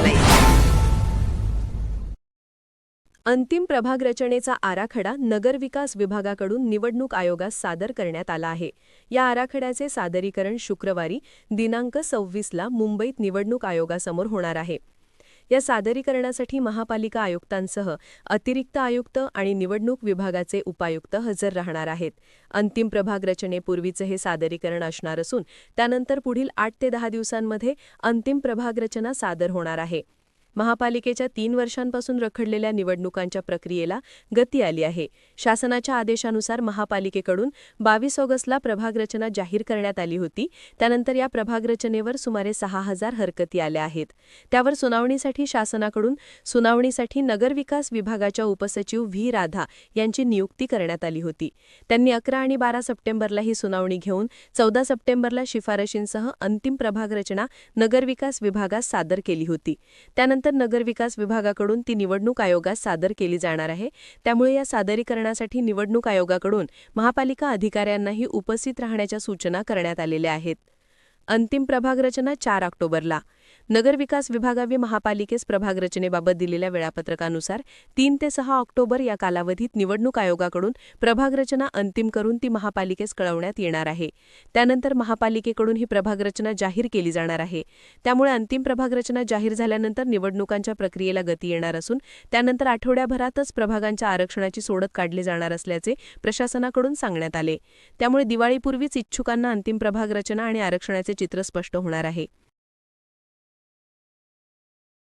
नाही अंतिम प्रभाग रचनेचा आराखडा नगरविकास विभागाकडून निवडणूक आयोगास सादर करण्यात आला आहे. या आराखड्याचे सादरीकरण शुक्रवारी दिनांक सव्वीसला मुंबईत निवडणूक आयोगासमोर होणार आहे. या सादरीकरणासाठी महापालिका आयुक्तांसह अतिरिक्त आयुक्त आणि निवडणूक विभागाचे उपायुक्त हजर राहणार आहेत. अंतिम प्रभाग रचनेपूर्वीचं हे सादरीकरण असणार असून त्यानंतर पुढील आठ ते दहा दिवसांमध्ये अंतिम प्रभाग रचना सादर होणार आहे. महापालिकेच्या तीन वर्षांपासून रखडलेल्या निवडणुकांच्या प्रक्रियेला गती आली आहे. शासनाच्या आदेशानुसार महापालिकेकडून बावीस ऑगस्टला प्रभागरचना जाहीर करण्यात आली होती. त्यानंतर या प्रभागरचनेवर सुमारे सहा हजार हरकती आल्या आहेत. त्यावर सुनावणीसाठी शासनाकडून सुनावणीसाठी नगरविकास विभागाच्या उपसचिव व्ही. राधा यांची नियुक्ती करण्यात आली होती. त्यांनी अकरा आणि बारा सप्टेंबरला ही सुनावणी घेऊन चौदा सप्टेंबरला शिफारशींसह अंतिम प्रभागरचना नगरविकास विभागास सादर केली होती. त्यानंतर त्यानंतर नगरविकास विभागाकडून ती निवडणूक आयोगास सादर केली जाणार आहे. त्यामुळे या सादरीकरणासाठी निवडणूक आयोगाकडून महापालिका अधिकाऱ्यांनाही उपस्थित राहण्याच्या सूचना करण्यात आलेल्या आहेत. अंतिम प्रभाग रचना चार ऑक्टोबरला. नगरविकास विभागावी महापालिकेस प्रभाग रचनेबाबत दिलेल्या वेळापत्रकानुसार तीन ते सहा ऑक्टोबर या कालावधीत निवडणूक आयोगाकडून प्रभाग रचना अंतिम करून ती महापालिकेस कळवण्यात येणार आहे. त्यानंतर महापालिकेकडून ही प्रभाग रचना जाहीर केली जाणार आहे. त्यामुळे अंतिम प्रभाग रचना जाहीर झाल्यानंतर निवडणुकांच्या प्रक्रियेला गती येणार असून त्यानंतर आठवड्याभरातच प्रभागांच्या आरक्षणाची सोडत काढली जाणार असल्याचे प्रशासनाकडून सांगण्यात आले. त्यामुळे दिवाळीपूर्वीच इच्छुकांना अंतिम प्रभाग रचना आणि आरक्षणाचे चित्र स्पष्ट होणार आहे.